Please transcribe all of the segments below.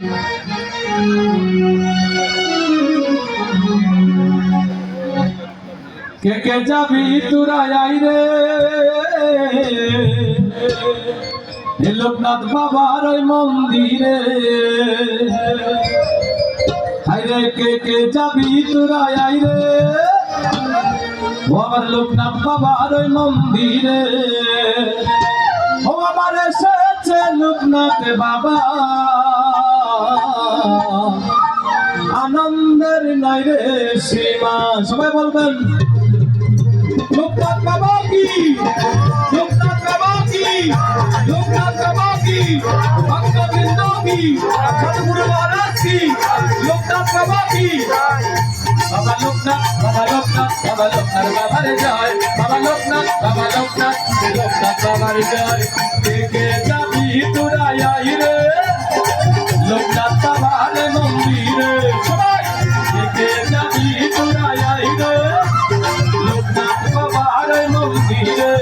কে কে যাবি তোরা আই রে? লোকনাথ বাবার ওই মন্দিরে। হাই কে কে যাবি তোরা আই রে? আমার লোকনাথ বাবার ওই মন্দিরে। ও আমার এসেছে লোকনাথ বাবা। আনন্দের নাই রে সীমা। সবাই বলবেন, লোকনাথ বাবা কি? লোকনাথ বাবা কি? লোকনাথ বাবা কি? ভক্তবৃন্দ কি? সদগুরু মহারাজ কি? লোকনাথ বাবা কি? বাবা লোকনাথ বাবা লোকনাথ বাবা লোকনাথ বাবার জয়। বাবা লোকনাথ বাবা লোকনাথ লোকনাথ বাবার জয়। কে তোরা আই রে লোকনাথ বাবার মন্দিরে। সবাই কে যাবি তোরা আই রে লোকনাথ বাবার মন্দিরে।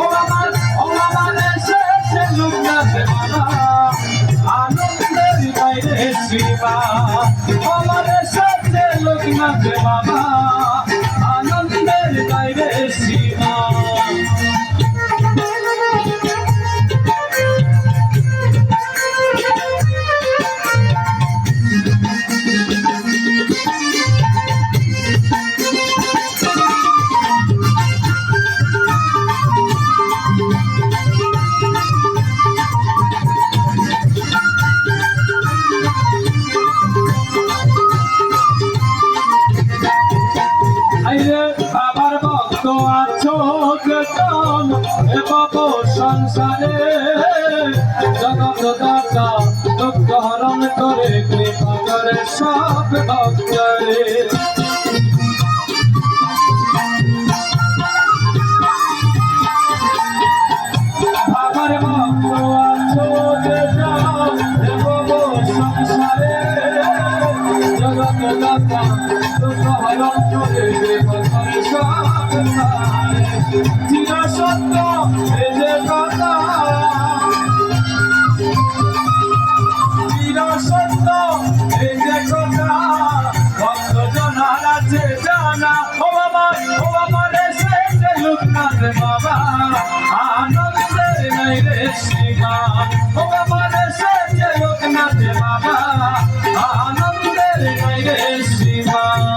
ও আমার ও আমার এসেছে লোকনাথ বাবা আনন্দের বাইরে শিবা। আমার এসেছে লোকনাথ বাবা পাপ সংসারে জগৎ দাতা দুঃখ হরণ করে কৃপা করে সব ভক্তরে। চির সত্য এ যে কথা চির সত্য এই যে আনন্দের বাবা আনন্দের নাই সীমা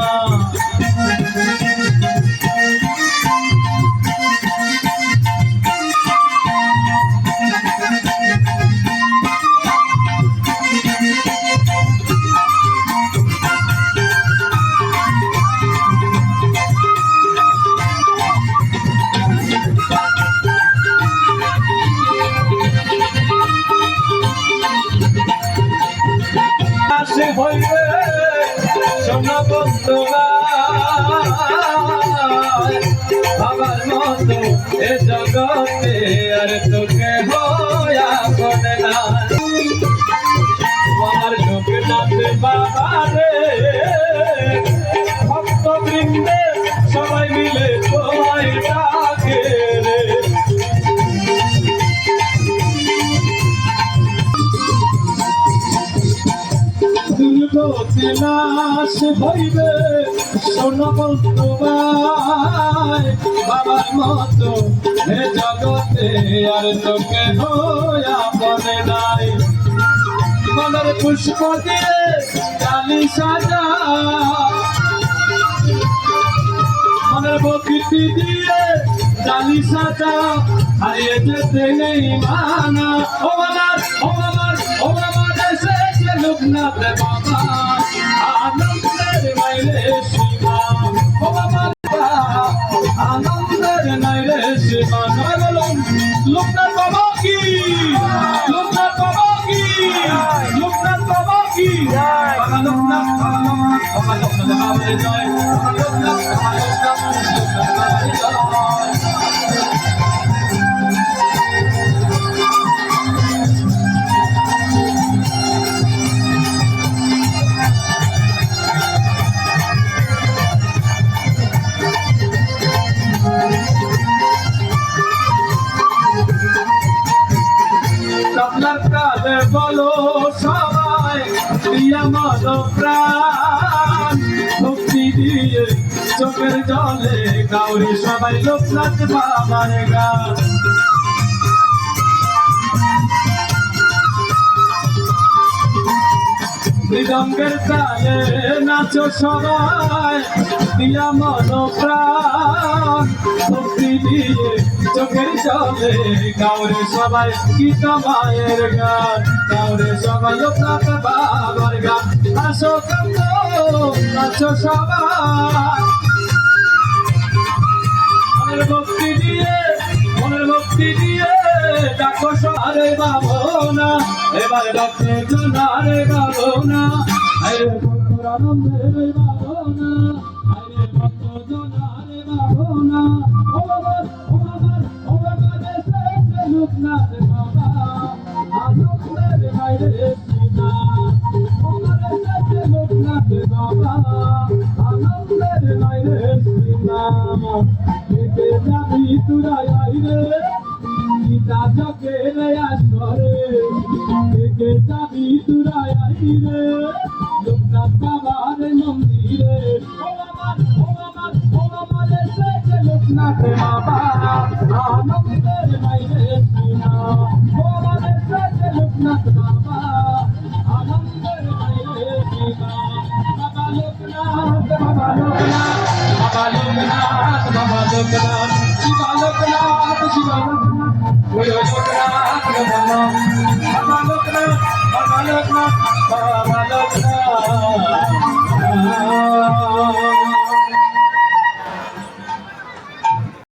হইবে নাশ হইবে, শোনো তোমায় বাবার মতো হে জগতে আর তোকে নাই। মনের পুষ্প দিয়ে ডালি সাজা। মনের প্রকৃতি দিয়ে ডালি সাজা। হারিয়ে যেতে নেই মানা। ও যে লোকনাথ বাবা আনন্দের মাইরে সীমা ও আমার আনন্দের নাইরে সীমা নয় বলুন লোকনাথ বাবা কি লোকনাথ বাবা কি লোকনাথ বাবা কি বাবা লোকনাথ বাবা লোকনাথ বাবা লোকনাথ বাবার জয় বাবা লোকনাথ বাবা লোকনাথ লোকনাথ বাবার জয় আপনার কাজে বলো সবাই দিয়া মদ প্রাণ। ভক্তি দিয়ে চোখের জলে কাউরি সবাই লোকনাথ বাবার গান। মৃদঙ্গের তালে নাচো সবাই দিয়া মন প্রাণ ভক্তি দিয়ে চোখের জলে গাওরে সবাই, গীত মায়ের গান। গাওরে সবাই, লোকনাথ বাবার গান। আসো কান্দ নাচো সবাই। মনের ভক্তি দিয়ে, মনের ভক্তি দিয়ে ডাকো সারে বাবনা এবার ডাকে জনারে বাবনা আরে বন্ধুর আনন্দে বাবনা আরে ভক্ত জনারে ও বাবার ও বাবা। ও আনন্দের বাইরে সিনা একে যাবি তুরাই আইরে। গীতা জগের আসরে একে যাবি তুরাই আইরে লোকনাথ বাবার মন্দিরে। ও বাবা ও বাবা ও বাবা এসে যে লোকনাথ বাবা আনন্দের বাইরে সিনা। ও বাবা এসে যে লোকনাথ বাবা আনন্দের বাইরে সিনা। বাবা লোকনাথ বাবা লোকনাথ বাবা লোকনাথ বাবা লোকনাথ। বাবা লোকনাথ বাবা লোকনাথ বাবা লোকনাথ